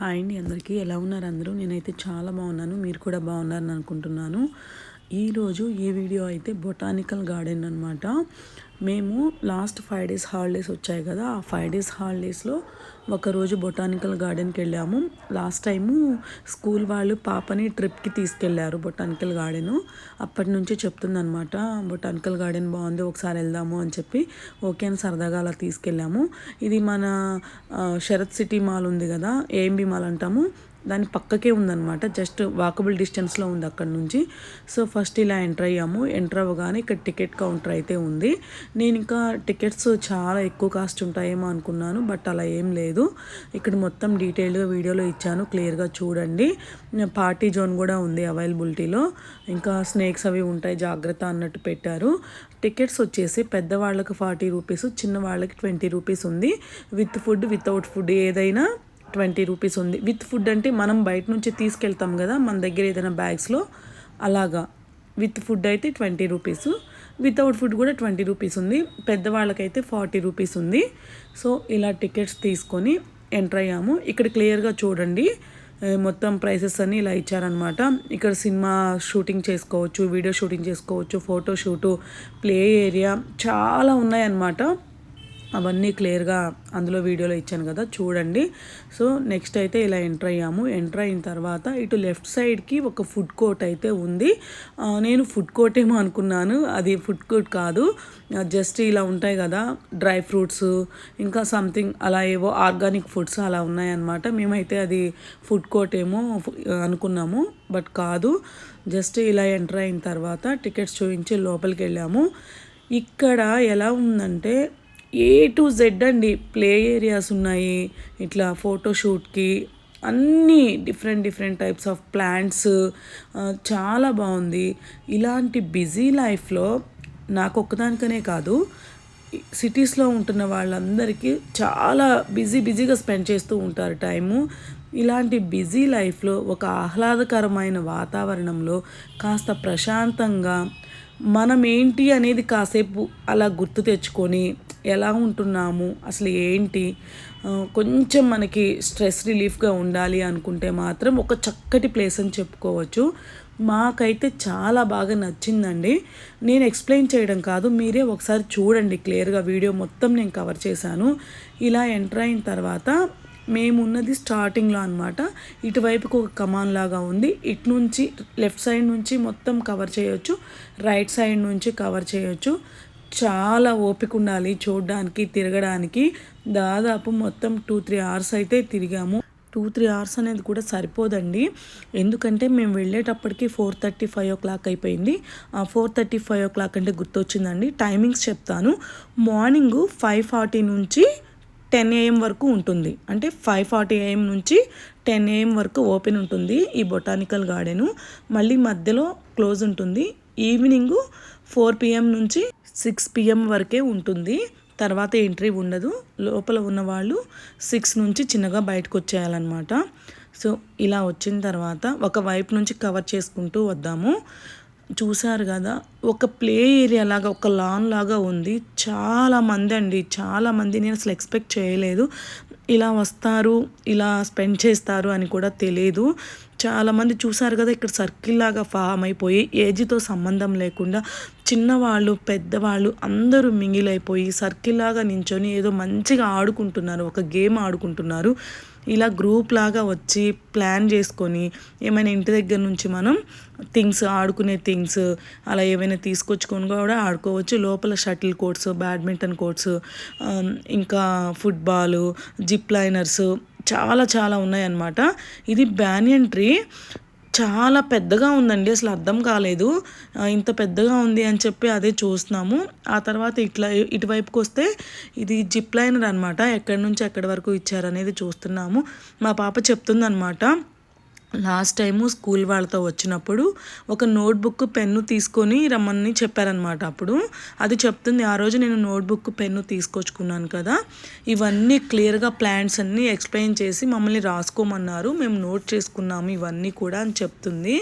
Hi అండి అందరికీ ఎలా ఉన్నారు అందరూ? నేనైతే చాలా బాగున్నాను. మీరు కూడా బాగున్నారని అనుకుంటున్నాను. ఈరోజు ఈ వీడియో అయితే బొటానికల్ గార్డెన్ అనమాట మేము లాస్ట్ ఫైవ్ డేస్ హాలిడేస్ వచ్చాయి కదా ఆ ఫైవ్ డేస్ హాలిడేస్లో ఒకరోజు బొటానికల్ గార్డెన్కి వెళ్ళాము. లాస్ట్ టైము స్కూల్ వాళ్ళు పాపని ట్రిప్కి తీసుకెళ్ళారు బొటానికల్ గార్డెను. అప్పటి నుంచి చెప్తుందనమాట బొటానికల్ గార్డెన్ బాగుంది ఒకసారి వెళ్దాము అని చెప్పి. ఓకే అని సరదాగా అలా తీసుకెళ్ళాము. ఇది మన శరత్ సిటీ మాల్ ఉంది కదా ఏఎంబి మాల్ అంటాము. దాని పక్కకే ఉందన్నమాట. జస్ట్ వాకబుల్ డిస్టెన్స్లో ఉంది అక్కడ నుంచి. సో ఫస్ట్ ఇలా ఎంటర్ అయ్యాము. ఎంటర్ అవ్వగానే ఇక్కడ టికెట్ కౌంటర్ అయితే ఉంది. నేను ఇంకా టికెట్స్ చాలా ఎక్కువ కాస్ట్ ఉంటాయేమో అనుకున్నాను బట్ అలా ఏం లేదు. ఇక్కడ మొత్తం డీటెయిల్గా వీడియోలో ఇచ్చాను. క్లియర్గా చూడండి. పార్టీ జోన్ కూడా ఉంది అవైలబిలిటీలో. ఇంకా స్నేక్స్ అవి ఉంటాయి జాగ్రత్త అన్నట్టు పెట్టారు. టికెట్స్ వచ్చేసి పెద్దవాళ్ళకి ఫార్టీ రూపీస్ చిన్నవాళ్ళకి ట్వంటీ రూపీస్ ఉంది. విత్ ఫుడ్ వితౌట్ ఫుడ్ ఏదైనా ట్వంటీ రూపీస్ ఉంది. విత్ ఫుడ్ అంటే మనం బయట నుంచి తీసుకెళ్తాం కదా మన దగ్గర ఏదైనా బ్యాగ్స్లో అలాగా. విత్ ఫుడ్ అయితే ట్వంటీ రూపీస్. వితౌట్ ఫుడ్ కూడా ట్వంటీ రూపీస్ ఉంది. పెద్దవాళ్ళకైతే ఫార్టీ రూపీస్ ఉంది. సో ఇలా టికెట్స్ తీసుకొని ఎంటర్ అయ్యాము. ఇక్కడ క్లియర్గా చూడండి. మొత్తం ప్రైసెస్ అన్నీ ఇలా ఇచ్చారనమాట ఇక్కడ సినిమా షూటింగ్ చేసుకోవచ్చు వీడియో షూటింగ్ చేసుకోవచ్చు ఫోటో షూటు ప్లే ఏరియా చాలా ఉన్నాయన్నమాట. అవన్నీ క్లియర్గా అందులో వీడియోలో ఇచ్చాను కదా చూడండి. సో నెక్స్ట్ అయితే ఇలా ఎంటర్ అయ్యాము. ఎంటర్ అయిన తర్వాత ఇటు లెఫ్ట్ సైడ్కి ఒక ఫుడ్ కోర్ట్ అయితే ఉంది. నేను ఫుడ్ కోర్ట్ ఏమో అనుకున్నాను. అది ఫుడ్ కోర్ట్ కాదు. జస్ట్ ఇలా ఉంటాయి కదా డ్రై ఫ్రూట్స్ ఇంకా సంథింగ్ అలా ఏవో ఆర్గానిక్ ఫుడ్స్ అలా ఉన్నాయన్నమాట. మేమైతే అది ఫుడ్ కోర్ట్ ఏమో అనుకున్నాము బట్ కాదు. జస్ట్ ఇలా ఎంటర్ అయిన తర్వాత టికెట్స్ చూపించి లోపలికి వెళ్ళాము. ఇక్కడ ఎలా ఉందంటే ఏ టు జెడ్ అండి. ప్లే ఏరియాస్ ఉన్నాయి. ఇట్లా ఫోటోషూట్కి అన్నీ different different types of plants. చాలా బాగుంది. ఇలాంటి బిజీ లైఫ్లో నాకు ఒక్కదానికనే కాదు సిటీస్లో ఉంటున్న వాళ్ళందరికీ చాలా బిజీ బిజీగా స్పెండ్ చేస్తూ ఉంటారు టైము. ఇలాంటి బిజీ లైఫ్లో ఒక ఆహ్లాదకరమైన వాతావరణంలో కాస్త ప్రశాంతంగా మనం ఏంటి అనేది కాసేపు అలా గుర్తు తెచ్చుకొని ఎలా ఉంటున్నాము అసలు ఏంటి? కొంచెం మనకి స్ట్రెస్ రిలీఫ్గా ఉండాలి అనుకుంటే మాత్రం ఒక చక్కటి ప్లేస్ అని చెప్పుకోవచ్చు. మాకైతే చాలా బాగా నచ్చిందండి. నేను ఎక్స్ప్లెయిన్ చేయడం కాదు మీరే ఒకసారి చూడండి క్లియర్గా వీడియో మొత్తం నేను కవర్ చేశాను. ఇలా ఎంటర్ అయిన తర్వాత మేమున్నది స్టార్టింగ్లో అనమాట ఇటువైపుకు ఒక కమాన్ లాగా ఉంది. ఇటు నుంచి లెఫ్ట్ సైడ్ నుంచి మొత్తం కవర్ చేయొచ్చు రైట్ సైడ్ నుంచి కవర్ చేయొచ్చు. చాలా ఓపిక ఉండాలి చూడడానికి తిరగడానికి. దాదాపు మొత్తం టూ త్రీ అవర్స్ అయితే తిరిగాము. టూ త్రీ అవర్స్ అనేది కూడా సరిపోదండి. ఎందుకంటే మేము వెళ్ళేటప్పటికి four thirty five o'clock అయిపోయింది. ఆ four thirty five o'clock అంటే గుర్తొచ్చిందండి. టైమింగ్స్ చెప్తాను. మార్నింగ్ ఫైవ్ ఫార్టీ నుంచి టెన్ ఏఎం వరకు ఉంటుంది. అంటే ఫైవ్ ఫార్టీ ఏఎం నుంచి టెన్ ఏఎం వరకు ఓపెన్ ఉంటుంది ఈ బొటానికల్ గార్డెను. మళ్ళీ మధ్యలో క్లోజ్ ఉంటుంది. ఈవినింగ్ ఫోర్ పిఎం నుంచి సిక్స్ పిఎం వరకే ఉంటుంది. తర్వాత ఎంట్రీ ఉండదు. లోపల ఉన్న వాళ్ళు సిక్స్ నుంచి చిన్నగా బయటకు వచ్చేయాలన్నమాట. సో ఇలా వచ్చిన తర్వాత ఒక వైపు నుంచి కవర్ చేసుకుంటూ వద్దాము. చూసారు కదా ఒక ప్లే ఏరియా లాగా ఒక లాన్ లాగా ఉంది. చాలా మంది అండి. చాలామంది నేను అసలు ఎక్స్పెక్ట్ చేయలేదు. ఇలా వస్తారు ఇలా స్పెండ్ చేస్తారు అని కూడా తెలియదు చాలామంది చూసారు కదా ఇక్కడ సర్కిల్ లాగా ఫామ్ అయిపోయి ఏజ్తో సంబంధం లేకుండా చిన్నవాళ్ళు పెద్దవాళ్ళు అందరూ మింగిలైపోయి సర్కిల్ లాగా నించొని ఏదో మంచిగా ఆడుకుంటున్నారు ఒక గేమ్ ఆడుకుంటున్నారు. ఇలా గ్రూప్ లాగా వచ్చి ప్లాన్ చేసుకొని ఏమైనా ఇంటి దగ్గర నుంచి మనం థింగ్స్ ఆడుకునే థింగ్స్ అలా ఏమైనా తీసుకొచ్చుకొని కూడా ఆడుకోవచ్చు. లోపల షటిల్ కోర్ట్స్ బ్యాడ్మింటన్ కోర్ట్స్ ఇంకా ఫుట్బాలు జిప్ లైనర్స్ చాలా చాలా ఉన్నాయన్నమాట. ఇది బ్యానియన్ ట్రీ చాలా పెద్దగా ఉందండి అసలు అర్థం కాలేదు. ఇంత పెద్దగా ఉంది అని చెప్పి అదే చూస్తున్నాము. ఆ తర్వాత ఇట్లా ఇటువైపుకి వస్తే ఇది జిప్ లైనర్ అనమాట ఎక్కడి నుంచి ఎక్కడి వరకు ఇచ్చారనేది చూస్తున్నాము. మా పాప చెప్తుందనమాట లాస్ట్ టైము స్కూల్ వాళ్ళతో వచ్చినప్పుడు ఒక నోట్బుక్ పెన్ను తీసుకొని రమ్మని చెప్పారనమాట అప్పుడు అది చెప్తుంది ఆ రోజు నేను నోట్బుక్ పెన్ను తీసుకొచ్చుకున్నాను కదా ఇవన్నీ క్లియర్గా ప్లాన్స్ అన్నీ ఎక్స్ప్లెయిన్ చేసి మమ్మల్ని రాసుకోమన్నారు మేము నోట్ చేసుకున్నాము ఇవన్నీ కూడా అని చెప్తుంది.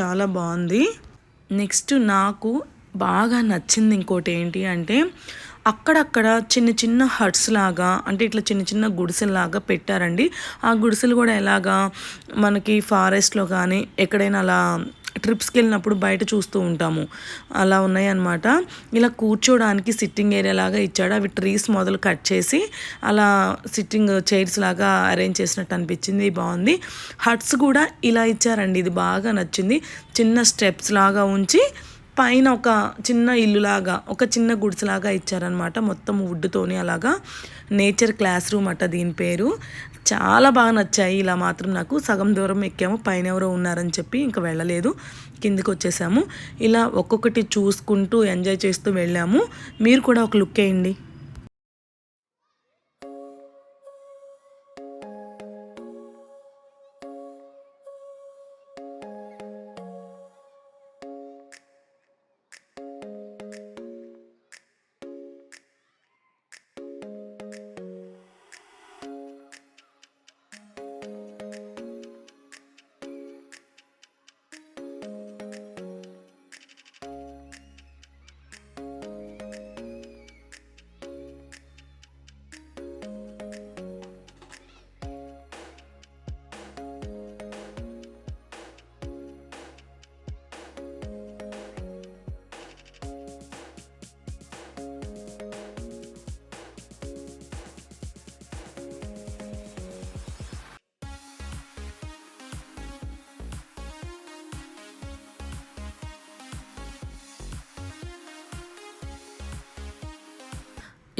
చాలా బాగుంది. నెక్స్ట్ నాకు బాగా నచ్చింది ఇంకోటి ఏంటి అంటే అక్కడక్కడ చిన్న చిన్న హట్స్ లాగా అంటే ఇట్లా చిన్న చిన్న గుడిసెల్లాగా పెట్టారండి. ఆ గుడిసెలు కూడా ఎలాగా మనకి ఫారెస్ట్లో కానీ ఎక్కడైనా అలా ట్రిప్స్కి వెళ్ళినప్పుడు బయట చూస్తూ ఉంటాము. అలా ఉన్నాయన్నమాట. ఇలా కూర్చోడానికి సిట్టింగ్ ఏరియా లాగా ఇచ్చాడు. అవి ట్రీస్ మొదలు కట్ చేసి అలా సిట్టింగ్ చైర్స్ లాగా అరేంజ్ చేసినట్టు అనిపించింది. బాగుంది. హట్స్ కూడా ఇలా ఇచ్చారండి. ఇది బాగా నచ్చింది. చిన్న స్టెప్స్ లాగా ఉంచి పైన ఒక చిన్న ఇల్లులాగా ఒక చిన్న గుడిసెలాగా ఇచ్చారనమాట మొత్తం వుడ్తోని అలాగా. నేచర్ క్లాస్ రూమ్ అట దీని పేరు. చాలా బాగా నచ్చాయి. ఇలా మాత్రం నాకు సగం దూరం ఎక్కాము. పైన ఎవరో ఉన్నారని చెప్పి ఇంకా వెళ్ళలేదు. కిందికి వచ్చేసాము ఇలా ఒక్కొక్కటి చూసుకుంటూ ఎంజాయ్ చేస్తూ వెళ్ళాము. మీరు కూడా ఒక లుక్ వేయండి.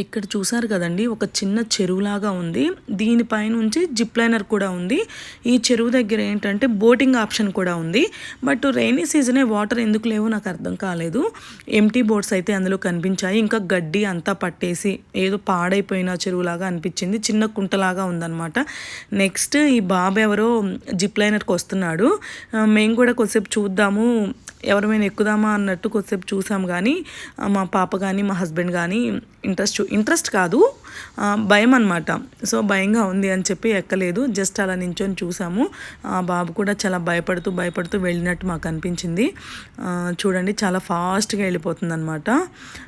ఇక్కడ చూసారు కదండి ఒక చిన్న చెరువులాగా ఉంది. దీనిపైనుంచి జిప్ లైనర్ కూడా ఉంది. ఈ చెరువు దగ్గర ఏంటంటే బోటింగ్ ఆప్షన్ కూడా ఉంది. బట్ రైనీ సీజనే వాటర్ ఎందుకు లేవో నాకు అర్థం కాలేదు. ఎంటీ బోట్స్ అయితే అందులో కనిపించాయి. ఇంకా గడ్డి అంతా పట్టేసి ఏదో పాడైపోయిన చెరువులాగా అనిపించింది. చిన్న కుంటలాగా ఉందన్నమాట. నెక్స్ట్ ఈ బాబు ఎవరో జిప్ లైనర్కి వస్తున్నాడు. మేము కూడా కొద్దిసేపు చూద్దాము. ఎవరిమైనా ఎక్కుదామా అన్నట్టు కొద్దిసేపు చూసాం కానీ మా పాప కానీ మా హస్బెండ్ కానీ ఇంట్రెస్ట్ ఇంట్రెస్ట్ కాదు భయం అనమాట సో భయంగా ఉంది అని చెప్పి ఎక్కలేదు. జస్ట్ అలా నించొని చూసాము. ఆ బాబు కూడా చాలా భయపడుతూ భయపడుతూ వెళ్ళినట్టు మాకు అనిపించింది. చూడండి చాలా ఫాస్ట్గా వెళ్ళిపోతుంది అనమాట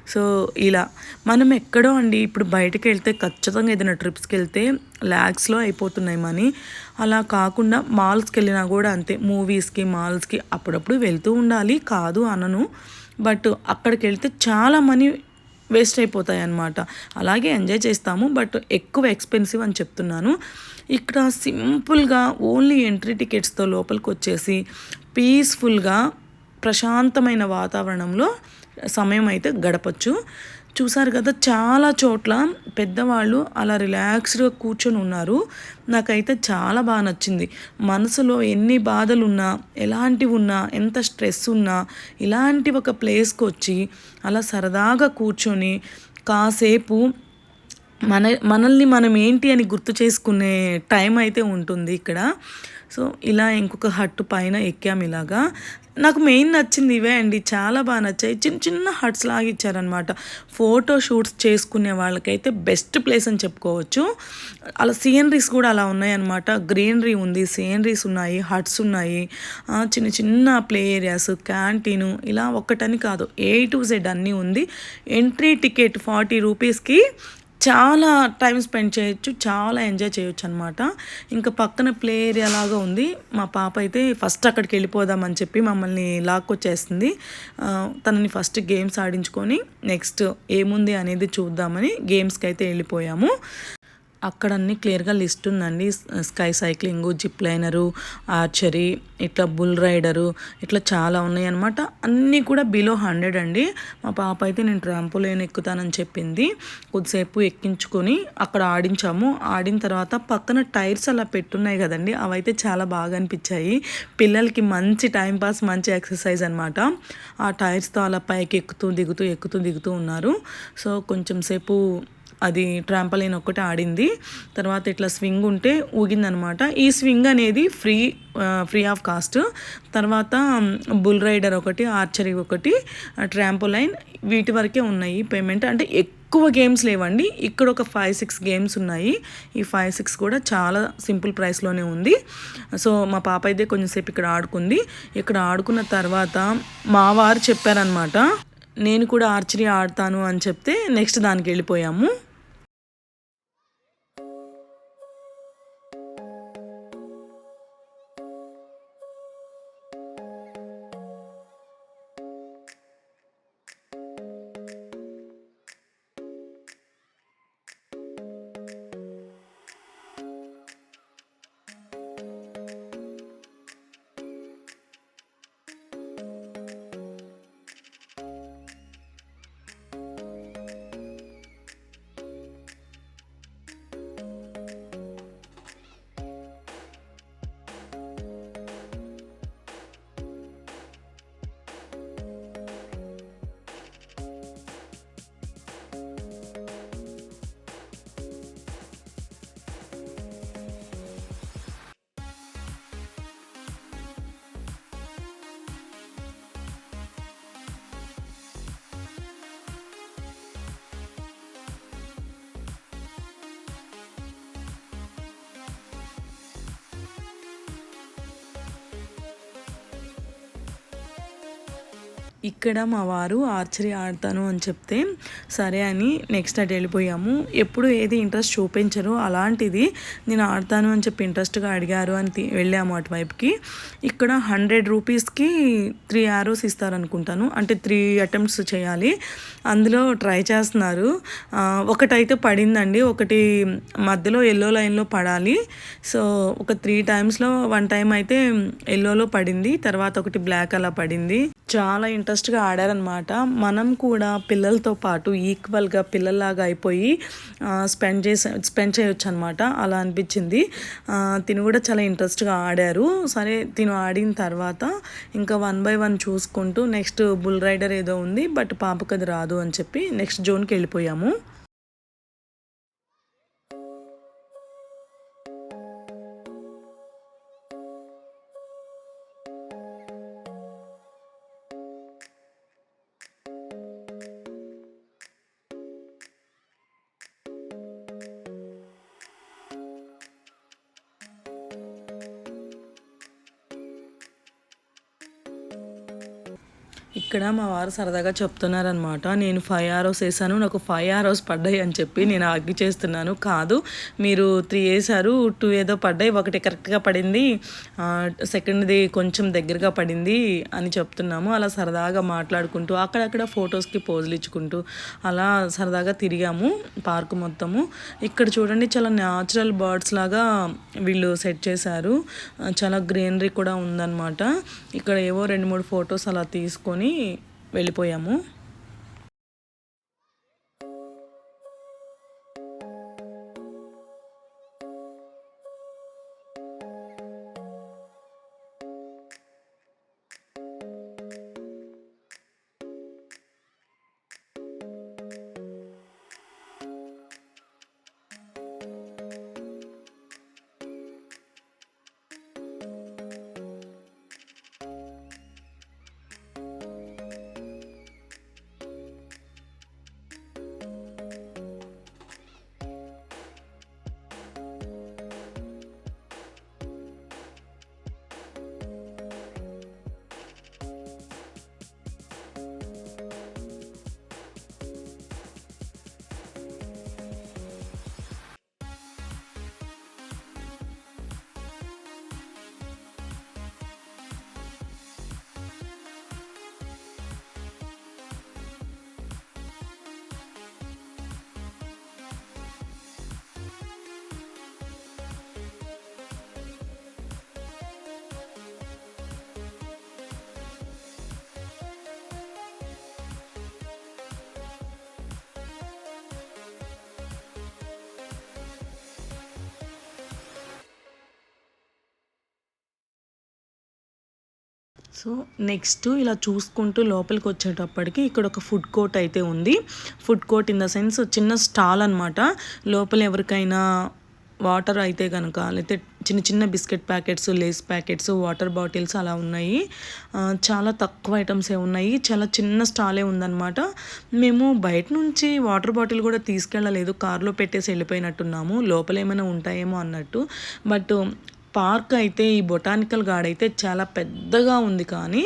సో ఇలా. మనం ఎక్కడో అండి ఇప్పుడు బయటకు వెళ్తే ఖచ్చితంగా ఏదైనా ట్రిప్స్కి వెళ్తే ల్యాక్స్లో అయిపోతున్నాయి మనీ. అలా కాకుండా మాల్స్కి వెళ్ళినా కూడా అంతే. మూవీస్కి మాల్స్కి అప్పుడప్పుడు వెళ్తూ ఉండాలి. కాదు అనను. బట్ అక్కడికి వెళ్తే చాలా మనీ వేస్ట్ అయిపోతాయి అన్నమాట అలాగే ఎంజాయ్ చేస్తాము బట్ ఎక్కువ ఎక్స్పెన్సివ్ అని చెప్తున్నాను. ఇక్కడ సింపుల్గా ఓన్లీ ఎంట్రీ టికెట్స్తో లోపలికి వచ్చేసి పీస్ఫుల్గా ప్రశాంతమైన వాతావరణంలో సమయం అయితే గడపచ్చు. చూసారు కదా చాలా చోట్ల పెద్దవాళ్ళు అలా రిలాక్స్డ్గా కూర్చొని ఉన్నారు. నాకైతే చాలా బాగా నచ్చింది. మనసులో ఎన్ని బాధలు ఉన్నా ఎలాంటివి ఉన్నా ఎంత స్ట్రెస్ ఉన్నా ఇలాంటి ఒక ప్లేస్కి వచ్చి అలా సరదాగా కూర్చొని కాసేపు మన మనల్ని మనం ఏంటి అని గుర్తు చేసుకునే టైం అయితే ఉంటుంది ఇక్కడ. సో ఇలా ఇంకొక హట్టు పైన ఎక్కాము ఇలాగా. నాకు మెయిన్ నచ్చింది ఇవే అండి. చాలా బాగా నచ్చాయి. చిన్న చిన్న హట్స్ లాగా ఇచ్చారనమాట ఫోటో షూట్స్ చేసుకునే వాళ్ళకైతే బెస్ట్ ప్లేస్ అని చెప్పుకోవచ్చు. అలా సీనరీస్ కూడా అలా ఉన్నాయన్నమాట. గ్రీనరీ ఉంది సీనరీస్ ఉన్నాయి హట్స్ ఉన్నాయి. చిన్న చిన్న ప్లే ఏరియాస్ క్యాంటీను ఇలా ఒక్కటని కాదు. ఏ టు జెడ్ అన్నీ ఉంది. ఎంట్రీ టికెట్ ఫార్టీ రూపీస్కి చాలా టైం స్పెండ్ చేయొచ్చు చాలా ఎంజాయ్ చేయొచ్చు అనమాట ఇంకా పక్కన ప్లే ఏరియా లాగా ఉంది. మా పాప అయితే ఫస్ట్ అక్కడికి వెళ్ళిపోదామని చెప్పి మమ్మల్ని లాక్కొచ్చేస్తుంది తనని ఫస్ట్ గేమ్స్ ఆడించుకొని నెక్స్ట్ ఏముంది అనేది చూద్దామని గేమ్స్కి అయితే వెళ్ళిపోయాము. అక్కడ అన్ని క్లియర్గా లిస్ట్ ఉందండి. Sky cycling zip liner archery ఇట్లా బుల్ రైడరు ఇట్లా చాలా ఉన్నాయి అనమాట అన్నీ కూడా బిలో హండ్రెడ్ అండి. మా పాప అయితే నేను ట్రాంపోలైన్ ఎక్కుతానని చెప్పింది. కొద్దిసేపు ఎక్కించుకొని అక్కడ ఆడించాము. ఆడిన తర్వాత పక్కన టైర్స్ అలా పెట్టున్నాయి కదండి. అవైతే చాలా బాగా అనిపించాయి. పిల్లలకి మంచి టైంపాస్ మంచి ఎక్సర్సైజ్ అనమాట ఆ టైర్స్తో అలా పైకి ఎక్కుతూ దిగుతూ ఎక్కుతూ దిగుతూ ఉన్నారు. సో కొంచెం సేపు అది ట్రాంపలైన్ ఒక్కటి ఆడింది. తర్వాత ఇట్లా స్వింగ్ ఉంటే ఊగిందనమాట. ఈ స్వింగ్ అనేది ఫ్రీ ఫ్రీ ఆఫ్ కాస్ట్ తర్వాత బుల్ రైడర్ ఒకటి ఆర్చరీ ఒకటి ట్రాంపోలైన్ వీటి వరకే ఉన్నాయి పేమెంట్ అంటే ఎక్కువ గేమ్స్ లేవండి. ఇక్కడ ఒక ఫైవ్ సిక్స్ గేమ్స్ ఉన్నాయి. ఈ ఫైవ్ సిక్స్ కూడా చాలా సింపుల్ ప్రైస్లోనే ఉంది. సో మా పాప అయితే కొంచెంసేపు ఇక్కడ ఆడుకుంది. ఇక్కడ ఆడుకున్న తర్వాత మా వారు చెప్పారనమాట నేను కూడా ఆర్చరీ ఆడతాను అని చెప్తే నెక్స్ట్ దానికి వెళ్ళిపోయాము. ఇక్కడ మా వారు ఆర్చరీ ఆడతాను అని చెప్తే సరే అని నెక్స్ట్ అటు వెళ్ళిపోయాము. ఎప్పుడు ఏది ఇంట్రెస్ట్ చూపించరు. అలాంటిది నేను ఆడతాను అని చెప్పి ఇంట్రెస్ట్గా అడిగారు అని వెళ్ళాము అటువైపుకి ఇక్కడ హండ్రెడ్ రూపీస్కి త్రీ ఆరోస్ ఇస్తారనుకుంటాను. అంటే త్రీ అటెంప్ట్స్ చేయాలి. అందులో ట్రై చేస్తున్నారు. ఒకటైతే పడిందండి. ఒకటి మధ్యలో ఎల్లో లైన్లో పడాలి. సో ఒక త్రీ టైమ్స్లో వన్ టైం అయితే ఎల్లోలో పడింది. తర్వాత ఒకటి బ్లాక్ అలా పడింది. చాలా ఇంట్రెస్ట్గా ఆడారనమాట మనం కూడా పిల్లలతో పాటు ఈక్వల్గా పిల్లల్లాగా అయిపోయి స్పెండ్ చేసే స్పెండ్ చేయొచ్చు అనమాట అలా అనిపించింది. తిను కూడా చాలా ఇంట్రెస్ట్గా ఆడారు. సరే తిను ఆడిన తర్వాత ఇంకా వన్ బై వన్ చూసుకుంటూ నెక్స్ట్ బుల్ రైడర్ ఏదో ఉంది బట్ పాపకు అది రాదు అని చెప్పి నెక్స్ట్ జోన్కి వెళ్ళిపోయాము. ఇక్కడ మా వారు సరదాగా చెప్తున్నారనమాట నేను ఫైవ్ ఆరోస్ వేసాను నాకు ఫైవ్ ఆరోస్ పడ్డాయి అని చెప్పి నేను అగ్గి చేస్తున్నాను. కాదు మీరు త్రీ వేసారు టూ ఏదో పడ్డాయి ఒకటి కరెక్ట్గా పడింది సెకండ్ది కొంచెం దగ్గరగా పడింది అని చెప్తున్నాము. అలా సరదాగా మాట్లాడుకుంటూ అక్కడక్కడ ఫొటోస్కి పోజులు ఇచ్చుకుంటూ అలా సరదాగా తిరిగాము పార్క్ మొత్తము. ఇక్కడ చూడండి చాలా న్యాచురల్ బర్డ్స్ లాగా వీళ్ళు సెట్ చేశారు. చాలా గ్రీనరీ కూడా ఉందన్నమాట. ఇక్కడ ఏవో రెండు మూడు ఫొటోస్ అలా తీసుకొని వెళ్ళిపోయాము. సో నెక్స్ట్ ఇలా చూసుకుంటూ లోపలికి వచ్చేటప్పటికి ఇక్కడ ఒక ఫుడ్ కోర్ట్ అయితే ఉంది. Food court in the sense చిన్న స్టాల్ అనమాట లోపల ఎవరికైనా వాటర్ అయితే కనుక లేకపోతే చిన్న చిన్న biscuit packets Lays packets water bottles అలా ఉన్నాయి. చాలా తక్కువ ఐటమ్సే ఉన్నాయి. చాలా చిన్న స్టాలే ఉందన్నమాట. మేము బయట నుంచి వాటర్ బాటిల్ కూడా తీసుకెళ్ళలేదు. కార్లో పెట్టేసి వెళ్ళిపోయినట్టున్నాము. లోపల ఏమైనా ఉంటాయేమో అన్నట్టు. బట్ పార్క్ అయితే ఈ బొటానికల్ గార్డ్ అయితే చాలా పెద్దగా ఉంది కానీ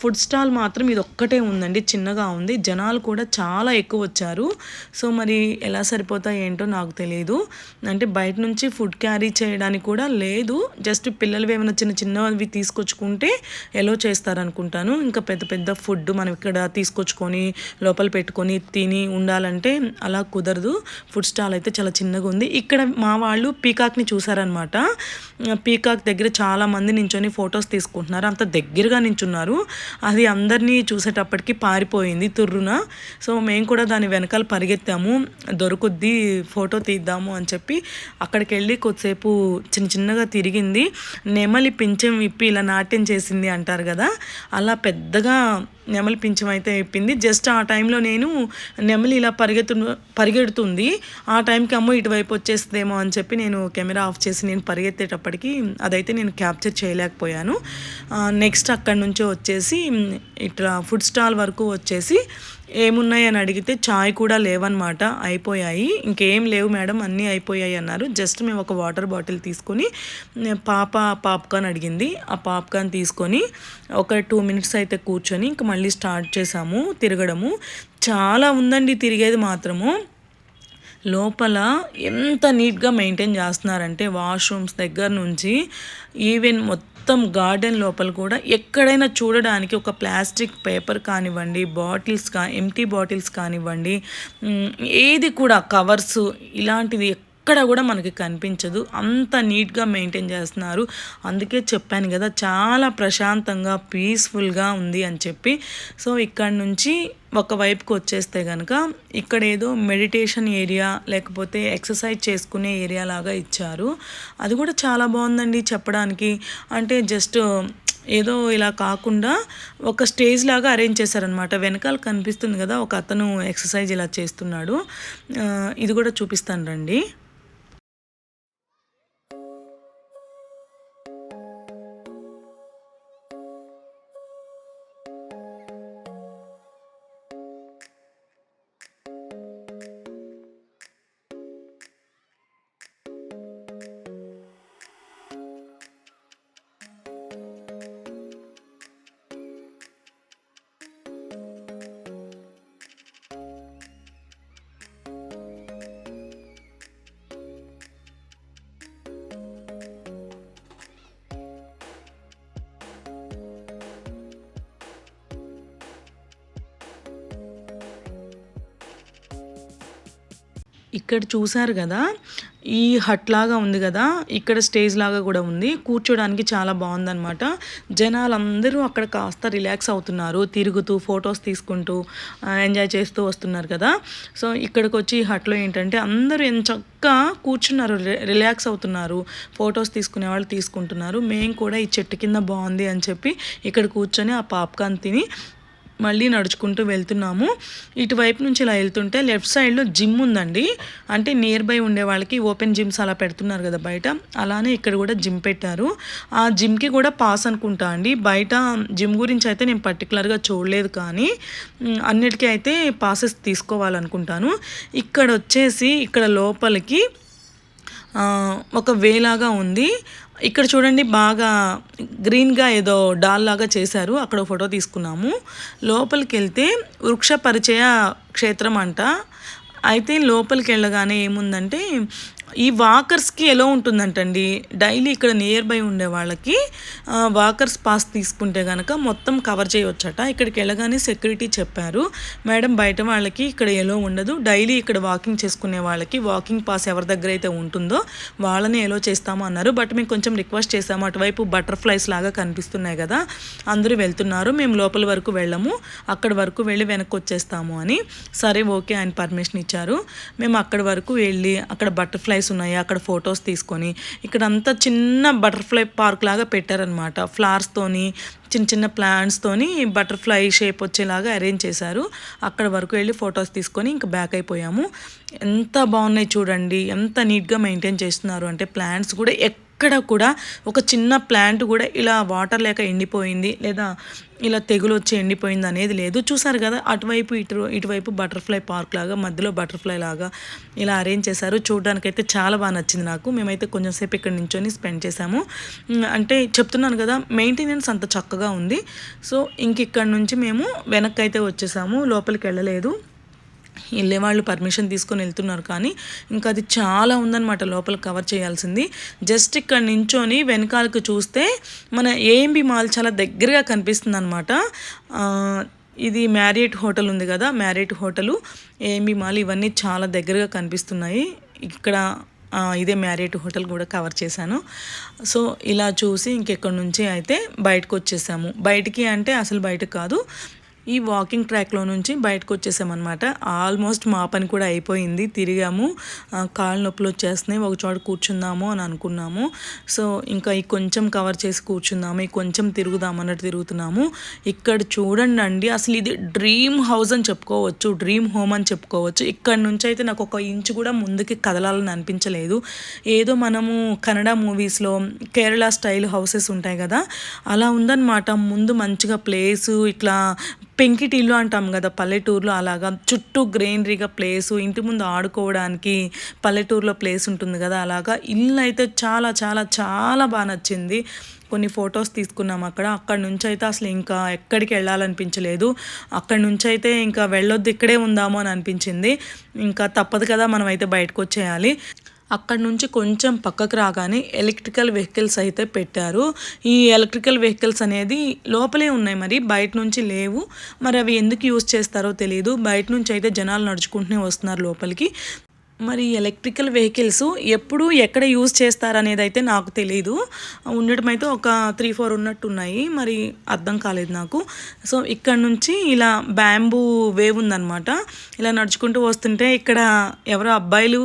ఫుడ్ స్టాల్ మాత్రం ఇది ఒక్కటే ఉందండి చిన్నగా ఉంది. జనాలు కూడా చాలా ఎక్కువ వచ్చారు సో మరి ఎలా సరిపోతాయి ఏంటో నాకు తెలియదు అంటే బయట నుంచి ఫుడ్ క్యారీ చేయడానికి కూడా లేదు. జస్ట్ పిల్లలు ఏమైనా చిన్న చిన్నవి తీసుకొచ్చుకుంటే ఎలో చేస్తారనుకుంటాను. ఇంకా పెద్ద పెద్ద ఫుడ్ మనం ఇక్కడ తీసుకొచ్చుకొని లోపల పెట్టుకొని తిని ఉండాలంటే అలా కుదరదు. ఫుడ్ స్టాల్ అయితే చాలా చిన్నగా ఉంది ఇక్కడ మా వాళ్ళు పీకాక్ని చూసారనమాట. పీకాక్ దగ్గర చాలామంది నించొని ఫొటోస్ తీసుకుంటున్నారు. అంత దగ్గరగా నించున్నారు. అది అందరినీ చూసేటప్పటికి పారిపోయింది తుర్రున. సో మేము కూడా దాని వెనకాల పరిగెత్తాము. దొరుకుద్ది ఫోటో తీద్దాము అని చెప్పి అక్కడికి వెళ్ళి కొద్దిసేపు చిన్న చిన్నగా తిరిగింది. నెమలి పింఛం విప్పి ఇలా నాట్యం చేసింది అంటారు కదా. అలా పెద్దగా నెమలి పింఛం అయితే ఇప్పింది. జస్ట్ ఆ టైంలో నేను నెమలి ఇలా పరిగెత్తు పరిగెడుతుంది. ఆ టైంకి అమ్మో ఇటువైపు వచ్చేస్తుందేమో అని చెప్పి నేను కెమెరా ఆఫ్ చేసి నేను పరిగెత్తేటప్పటికి అదైతే నేను క్యాప్చర్ చేయలేకపోయాను. నెక్స్ట్ అక్కడి నుంచి వచ్చేసి ఇట్లా ఫుడ్ స్టాల్ వరకు వచ్చేసి ఏమున్నాయి అని అడిగితే చాయ్ కూడా లేవన్నమాట. అయిపోయాయి. ఇంకేం లేవు మేడం అన్నీ అయిపోయాయి అన్నారు. జస్ట్ మేము ఒక వాటర్ బాటిల్ తీసుకొని పాప పాప్కార్న్ అడిగింది. ఆ పాప్కార్న్ తీసుకొని ఒక టూ మినిట్స్ అయితే కూర్చొని ఇంక మళ్ళీ స్టార్ట్ చేసాము తిరగడము. చాలా ఉందండి తిరిగేది మాత్రము. లోపల ఎంత నీట్గా మెయింటైన్ చేస్తున్నారంటే వాష్రూమ్స్ దగ్గర నుంచి ఈవెన్ మొత్తం మొత్తం గార్డెన్ లోపల కూడా ఎక్కడైనా చూడడానికి ఒక ప్లాస్టిక్ పేపర్ కానివ్వండి బాటిల్స్ కా ఎంటీ బాటిల్స్ కానివ్వండి ఏది కూడా కవర్స్ ఇలాంటిది ఎక్కడ కూడా మనకి కనిపించదు. అంత నీట్గా మెయింటైన్ చేస్తున్నారు. అందుకే చెప్పాను కదా చాలా ప్రశాంతంగా పీస్ఫుల్గా ఉంది అని చెప్పి. సో ఇక్కడ నుంచి ఒకవైపుకి వచ్చేస్తే కనుక ఇక్కడ ఏదో మెడిటేషన్ ఏరియా లేకపోతే ఎక్సర్సైజ్ చేసుకునే ఏరియా లాగా ఇచ్చారు. అది కూడా చాలా బాగుందండి చెప్పడానికి. అంటే జస్ట్ ఏదో ఇలా కాకుండా ఒక స్టేజ్ లాగా అరేంజ్ చేశారనమాట వెనకాల కనిపిస్తుంది కదా ఒక అతను ఎక్సర్సైజ్ ఇలా చేస్తున్నాడు. ఇది కూడా చూపిస్తాను రండి. ఇక్కడ చూసారు కదా ఈ హట్ లాగా ఉంది కదా ఇక్కడ స్టేజ్ లాగా కూడా ఉంది. కూర్చోడానికి చాలా బాగుందనమాట జనాలందరూ అక్కడ కాస్త రిలాక్స్ అవుతున్నారు. తిరుగుతూ ఫొటోస్ తీసుకుంటూ ఎంజాయ్ చేస్తూ వస్తున్నారు కదా. సో ఇక్కడికి వచ్చి ఈ హట్లో ఏంటంటే అందరూ ఎంత చక్కగా కూర్చున్నారు రిలాక్స్ అవుతున్నారు. ఫొటోస్ తీసుకునే వాళ్ళు తీసుకుంటున్నారు. మేము కూడా ఈ చెట్టు కింద బాగుంది అని చెప్పి ఇక్కడ కూర్చొని ఆ పాప్కార్న్ తిని మళ్ళీ నడుచుకుంటూ వెళ్తున్నాము. ఇటువైపు నుంచి ఇలా వెళ్తుంటే లెఫ్ట్ సైడ్లో జిమ్ ఉందండి. అంటే నియర్ బై ఉండే వాళ్ళకి ఓపెన్ జిమ్స్ అలా పెడుతున్నారు కదా బయట. అలానే ఇక్కడ కూడా జిమ్ పెట్టారు. ఆ జిమ్కి కూడా పాస్ అనుకుంటా అండి. బయట జిమ్ గురించి అయితే నేను పర్టికులర్గా చూడలేదు కానీ అన్నిటికీ అయితే పాసెస్ తీసుకోవాలనుకుంటాను. ఇక్కడ వచ్చేసి ఇక్కడ లోపలికి ఒక వేలాగా ఉంది. ఇక్కడ చూడండి బాగా గ్రీన్గా ఏదో డాల్ లాగా చేశారు. అక్కడ ఫోటో తీసుకున్నాము. లోపలికి వెళ్తే వృక్ష పరిచయ క్షేత్రం అంట. అయితే లోపలికి వెళ్ళగానే ఏముందంటే ఈ వాకర్స్కి ఎలా ఉంటుందంటండి? డైలీ ఇక్కడ నియర్ బై ఉండే వాళ్ళకి వాకర్స్ పాస్ తీసుకుంటే కనుక మొత్తం కవర్ చేయవచ్చట ఇక్కడికి వెళ్ళగానే సెక్యూరిటీ చెప్పారు. మేడం బయట వాళ్ళకి ఇక్కడ ఎలో ఉండదు. డైలీ ఇక్కడ వాకింగ్ చేసుకునే వాళ్ళకి వాకింగ్ పాస్ ఎవరి దగ్గర అయితే ఉంటుందో వాళ్ళని ఎలో చేస్తాము అన్నారు. బట్ మేము కొంచెం రిక్వెస్ట్ చేసాము అటువైపు బటర్ఫ్లైస్ లాగా కనిపిస్తున్నాయి కదా అందరూ వెళ్తున్నారు. మేము లోపల వరకు వెళ్ళము. అక్కడ వరకు వెళ్ళి వెనక్కి వచ్చేస్తాము అని. సరే ఓకే ఆయన పర్మిషన్ ఇచ్చారు. మేము అక్కడ వరకు వెళ్ళి అక్కడ బటర్ఫ్లై బటర్ఫ్లైస్ ఉన్నాయి అక్కడ ఫొటోస్ తీసుకొని. ఇక్కడ అంతా చిన్న బటర్ఫ్లై పార్క్ లాగా పెట్టారనమాట ఫ్లవర్స్తోని చిన్న చిన్న ప్లాంట్స్తోని బటర్ఫ్లై షేప్ వచ్చేలాగా అరేంజ్ చేశారు. అక్కడ వరకు వెళ్ళి ఫొటోస్ తీసుకొని ఇంకా బ్యాక్ అయిపోయాము. ఎంత బాగున్నాయి చూడండి ఎంత నీట్గా మెయింటైన్ చేస్తున్నారు. అంటే ప్లాంట్స్ కూడా ఎక్కడ కూడా ఒక చిన్న ప్లాంట్ కూడా ఇలా వాటర్ లేక ఎండిపోయింది లేదా ఇలా తెగులు వచ్చి ఎండిపోయింది అనేది లేదు. చూసారు కదా అటువైపు ఇటు ఇటువైపు బటర్ఫ్లై పార్క్ లాగా మధ్యలో బటర్ఫ్లై లాగా ఇలా అరేంజ్ చేశారు. చూడడానికైతే చాలా బాగా నచ్చింది నాకు. మేమైతే కొంచెం సేపు ఇక్కడ నించొని స్పెండ్ చేసాము అంటే చెప్తున్నాను కదా మెయింటెనెన్స్ అంత చక్కగా ఉంది. సో ఇంక ఇక్కడ నుంచి మేము వెనక్కి అయితే వచ్చేసాము. లోపలికి వెళ్ళలేదు. వెళ్ళే వాళ్ళు పర్మిషన్ తీసుకొని వెళ్తున్నారు కానీ ఇంకా అది చాలా ఉందన్నమాట లోపల కవర్ చేయాల్సింది. జస్ట్ ఇక్కడ నించొని వెనకాలకు చూస్తే మన ఏఎంబి మాల్ చాలా దగ్గరగా కనిపిస్తుంది అనమాట ఇది మ్యారియట్ హోటల్ ఉంది కదా మ్యారియట్ హోటలు. ఏఎంబి మాల్ ఇవన్నీ చాలా దగ్గరగా కనిపిస్తున్నాయి. ఇక్కడ ఇదే మ్యారియట్ హోటల్ కూడా కవర్ చేశాను. సో ఇలా చూసి ఇంకెక్కడి నుంచి అయితే బయటకు వచ్చేసాము. బయటికి అంటే అసలు బయటకు కాదు. ఈ వాకింగ్ ట్రాక్లో నుంచి బయటకు వచ్చేసామన్నమాట ఆల్మోస్ట్ మా పని కూడా అయిపోయింది. తిరిగాము. కాళ్ళ నొప్పులు వచ్చేస్తున్నాయి. ఒక చోట కూర్చుందాము అని అనుకున్నాము. సో ఇంకా ఈ కొంచెం కవర్ చేసి కూర్చుందాము. ఈ కొంచెం తిరుగుదాం అన్నట్టు తిరుగుతున్నాము. ఇక్కడ చూడండి అండి అసలు ఇది డ్రీమ్ హౌస్ అని చెప్పుకోవచ్చు. డ్రీమ్ హోమ్ అని చెప్పుకోవచ్చు. ఇక్కడ నుంచి అయితే నాకు ఒక ఇంచు కూడా ముందుకి కదలాలని అనిపించలేదు. ఏదో మనము కన్నడ మూవీస్లో కేరళ స్టైల్ హౌసెస్ ఉంటాయి కదా. అలా ఉందన్నమాట. ముందు మంచిగా ప్లేసు ఇట్లా పెంకిటిల్లు అంటాం కదా పల్లెటూరులో అలాగా. చుట్టూ గ్రీనరీగా ప్లేసు ఇంటి ముందు ఆడుకోవడానికి పల్లెటూరులో ప్లేస్ ఉంటుంది కదా అలాగా. ఇల్లు అయితే చాలా చాలా చాలా బాగా నచ్చింది. కొన్ని ఫొటోస్ తీసుకున్నాం అక్కడ. అక్కడ నుంచి అయితే అసలు ఇంకా ఎక్కడికి వెళ్ళాలనిపించలేదు. అక్కడ నుంచి అయితే ఇంకా వెళ్ళొద్దు ఇక్కడే ఉందాము అని అనిపించింది. ఇంకా తప్పదు కదా మనం అయితే బయటకు వచ్చేయాలి. అక్కడి నుంచి కొంచెం పక్కకు రాగానే ఎలక్ట్రికల్ వెహికల్స్ అయితే పెట్టారు. ఈ ఎలక్ట్రికల్ వెహికల్స్ అనేది లోపలే ఉన్నాయి మరి బయట నుంచి లేవు. మరి అవి ఎందుకు యూజ్ చేస్తారో తెలియదు బయట నుంచి అయితే జనాలు నడుచుకుంటూనే వస్తున్నారు లోపలికి. మరి ఎలక్ట్రికల్ వెహికల్స్ ఎప్పుడు ఎక్కడ యూజ్ చేస్తారనేది అయితే నాకు తెలియదు ఉండటం అయితే ఒక త్రీ ఫోర్ ఉన్నట్టు ఉన్నాయి మరి అర్థం కాలేదు నాకు. సో ఇక్కడ నుంచి ఇలా బ్యాంబూ వేవ్ ఉందన్నమాట. ఇలా నడుచుకుంటూ వస్తుంటే ఇక్కడ ఎవరో అబ్బాయిలు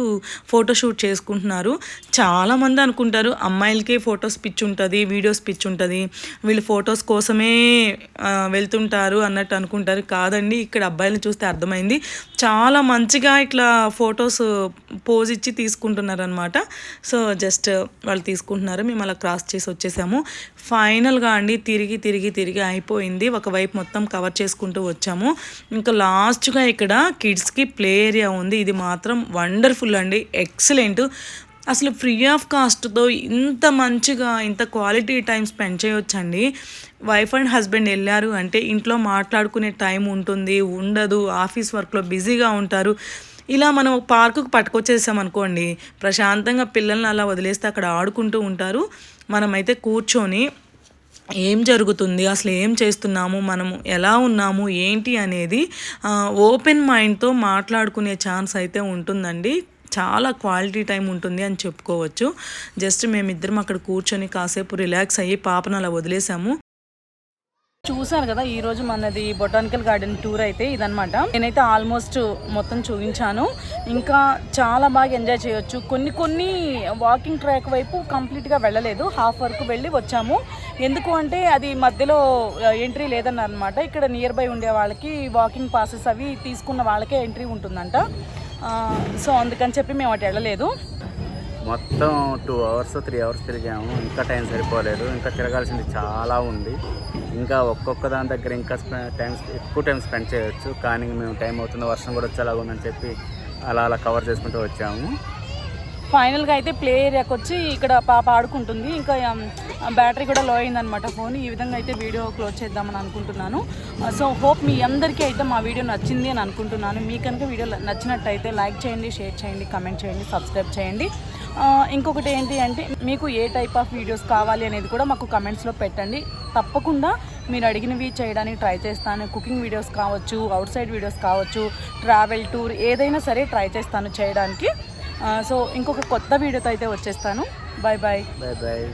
ఫోటో షూట్ చేసుకుంటున్నారు. చాలామంది అనుకుంటారు అమ్మాయిలకే ఫొటోస్ పిచ్ ఉంటుంది వీడియోస్ పిచ్ ఉంటుంది. వీళ్ళు ఫొటోస్ కోసమే వెళ్తుంటారు అన్నట్టు అనుకుంటారు. కాదండి ఇక్కడ అబ్బాయిలను చూస్తే అర్థమైంది. చాలా మంచిగా ఇట్లా ఫొటోస్ పోజ్ ఇచ్చి తీసుకుంటున్నారు అనమాట సో జస్ట్ వాళ్ళు తీసుకుంటున్నారు. మేము అలా క్రాస్ చేసి వచ్చేసాము. ఫైనల్గా అండి తిరిగి తిరిగి తిరిగి అయిపోయింది. ఒకవైపు మొత్తం కవర్ చేసుకుంటూ వచ్చాము. ఇంకా లాస్ట్గా ఇక్కడ కిడ్స్కి ప్లే ఏరియా ఉంది. ఇది మాత్రం వండర్ఫుల్ అండి. ఎక్సలెంట్. అసలు ఫ్రీ ఆఫ్ కాస్ట్తో ఇంత మంచిగా ఇంత క్వాలిటీ టైం స్పెండ్ చేయొచ్చండి. వైఫ్ అండ్ హస్బెండ్ వెళ్ళారు అంటే ఇంట్లో మాట్లాడుకునే టైం ఉంటుంది ఉండదు ఆఫీస్ వర్క్లో బిజీగా ఉంటారు. ఇలా మనం పార్కుకు పట్టుకొచ్చేసాం అనుకోండి ప్రశాంతంగా పిల్లల్ని అలా వదిలేస్తే అక్కడ ఆడుకుంటూ ఉంటారు. మనమైతే కూర్చొని ఏం జరుగుతుంది అసలు ఏం చేస్తున్నాము మనము ఎలా ఉన్నాము ఏంటి అనేది ఓపెన్ మైండ్తో మాట్లాడుకునే ఛాన్స్ అయితే ఉంటుందండి. చాలా క్వాలిటీ టైం ఉంటుంది అని చెప్పుకోవచ్చు. జస్ట్ మేమిద్దరం అక్కడ కూర్చొని కాసేపు రిలాక్స్ అయ్యి పాపను అలా వదిలేసాము. చూసారు కదా ఈ రోజు మనది బొటానికల్ గార్డెన్ టూర్ అయితే ఇదనమాట నేనైతే ఆల్మోస్ట్ మొత్తం చూపించాను. ఇంకా చాలా బాగా ఎంజాయ్ చేయొచ్చు. కొన్ని కొన్ని వాకింగ్ ట్రాక్ వైపు కంప్లీట్గా వెళ్ళలేదు. హాఫ్ వరకు వెళ్ళి వచ్చాము. ఎందుకు అంటే అది మధ్యలో ఎంట్రీ లేదన్నారనమాట ఇక్కడ నియర్ బై ఉండే వాళ్ళకి వాకింగ్ పాసెస్ అవి తీసుకున్న వాళ్ళకే ఎంట్రీ ఉంటుందంట. సో అందుకని చెప్పి మేము అటు వెళ్ళలేదు. మొత్తం టూ అవర్స్ త్రీ అవర్స్ తిరిగాము. ఇంకా టైం సరిపోలేదు. ఇంకా తిరగాల్సింది చాలా ఉంది. ఇంకా ఒక్కొక్క దాని దగ్గర ఇంకా టైం ఎక్కువ టైం స్పెండ్ చేయొచ్చు. కానీ మేము టైం అవుతుంది వర్షం కూడా వచ్చేలా ఉందని చెప్పి అలా అలా కవర్ చేసుకుంటూ వచ్చాము. ఫైనల్గా అయితే ప్లే ఏరియాకి వచ్చి ఇక్కడ పాప ఆడుకుంటుంది. ఇంకా బ్యాటరీ కూడా లో అయిందనమాట ఫోన్. ఈ విధంగా అయితే వీడియో క్లోజ్ చేద్దామని అనుకుంటున్నాను. సో హోప్ మీ అందరికీ అయితే మా వీడియో నచ్చింది అని అనుకుంటున్నాను. మీ కనుక వీడియో నచ్చినట్టయితే లైక్ చేయండి షేర్ చేయండి కమెంట్ చేయండి సబ్స్క్రైబ్ చేయండి. ఇంకొకటి ఏంటి అంటే మీకు ఏ టైప్ ఆఫ్ వీడియోస్ కావాలి అనేది కూడా మాకు కమెంట్స్లో పెట్టండి. తప్పకుండా మీరు అడిగినవి చేయడానికి ట్రై చేస్తాను. కుకింగ్ వీడియోస్ కావచ్చు అవుట్ సైడ్ వీడియోస్ కావచ్చు ట్రావెల్ టూర్ ఏదైనా సరే ట్రై చేస్తాను చేయడానికి. సో ఇంకొక కొత్త వీడియోతో అయితే వచ్చేస్తాను. Bye bye bye bye